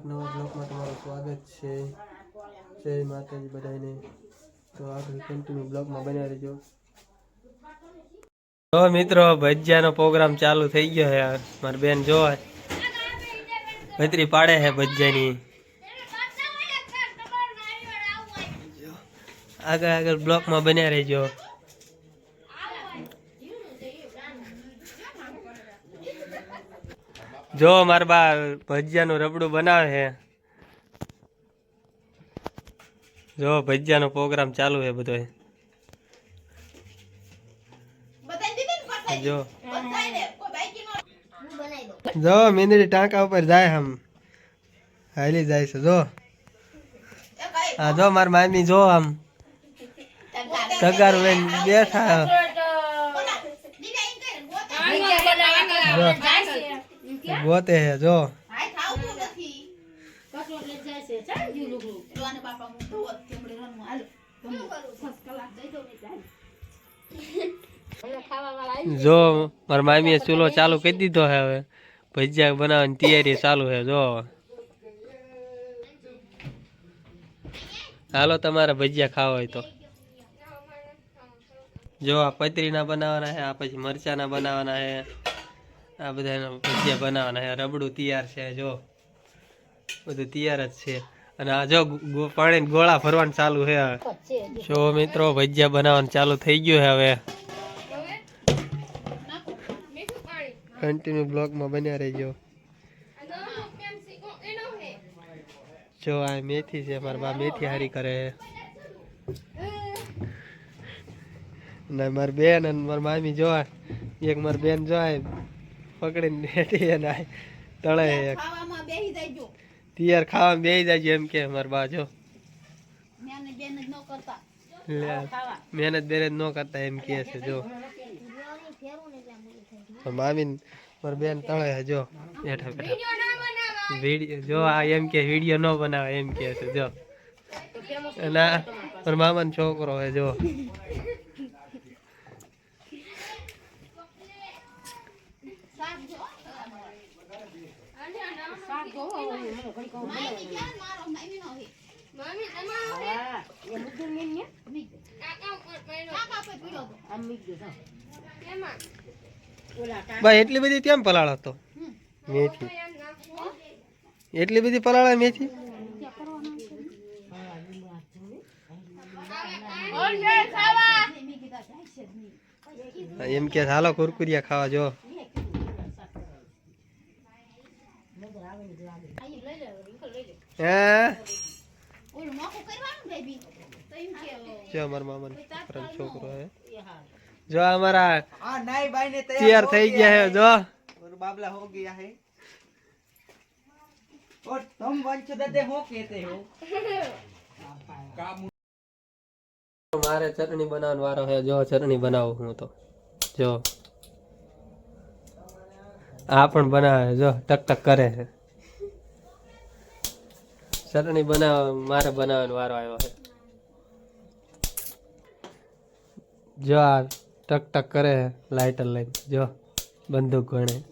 એક નવા બ્લોગમાં તમારું સ્વાગત છે. જય માતાજી બધાને તો આગળ કન્ટિન્યુ બ્લોગમાં બન્યા રહેજો. તો મિત્રો, ભજીયાનો પ્રોગ્રામ ચાલુ થઈ ગયો છે. મારી બેન જોવા. ભત્રી પાડે છે ભજીયાની. આગળ આગળ બ્લોકમાં બન્યા રહેજો. જો મારા બા ભજીયાનું રબડું બનાવે છે. જો ભજીયાનો પ્રોગ્રામ ચાલુ છે બધો. જો. જો મીંદડી ટાંકા ઉપર જાય હમ. હાલી જાય છે, જો. હા જો મારી મામી જો આમ તગાર બેઠા જો. ગોતે હે જો. જો મારા મામીએ ચૂલો ચાલુ કરી દીધો હે હવે. ભજીયા બનાવવાની તૈયારી ચાલુ હે જો. હાલો તમારે ભજીયા ખાવા હોય તો. જો આ પતરીના બનાવવાના છે આ પછી મરચાના બનાવવાના છે આ બધા ભજીયા બનાવવાના રબડું તૈયાર છે, જો. બધું તૈયાર જ છે. અને આ જો પાણી ગોળા ભરવાનું ચાલુ છે. જો મિત્રો, ભજીયા બનાવવાનું ચાલુ થઈ ગયું છે હવે. કન્ટિન્યુ બ્લોગમાં બન્યા રહેજો. જો આ મેથી છે મારા બા મેથી હારી કરે. ને મારી બેન અને મારી મામી જોવા. એક મારી બેન જો આ પકડીને બેઠી અને તળે ખાવામાં બેહી તિયાર ખાવા બેસી જાય એમ કે મારા બા જો. મહેનત બેનત ન કરતા. એમ કે છે જો. મામી ને બેન તળે જો. બેઠા બેઠા. વીડિયો જો આ એમ કે વીડિયો ન બનાવે એમ કે છે જો. ના મારા મામાનો છોકરો હે જો. બા, એટલી બધી કેમ પલાળ હતો? મેથી. એટલી બધી પલાળે મેથી? એમ કે હાલો, કુરકુરિયા ખાવા જો. જો અમારા મામાનો છોકરાનો છોકરો હે જો અમારા તૈયાર થઈ ગયા હે જો और बाबला हो गया है और तुम वंश ददे हो कहते हो મારે ચટણી બનાવવાનો વારો છે જો ચટણી બનાવું હું તો જો આ પણ બનાવે જો ટક ટક કરે છે ચટણી બનાવવા મારે બનાવવાનો વારો આવ્યો છે. જો આ ટક ટક કરે લાઇટર લઈને. જો, બંદૂક ગણે.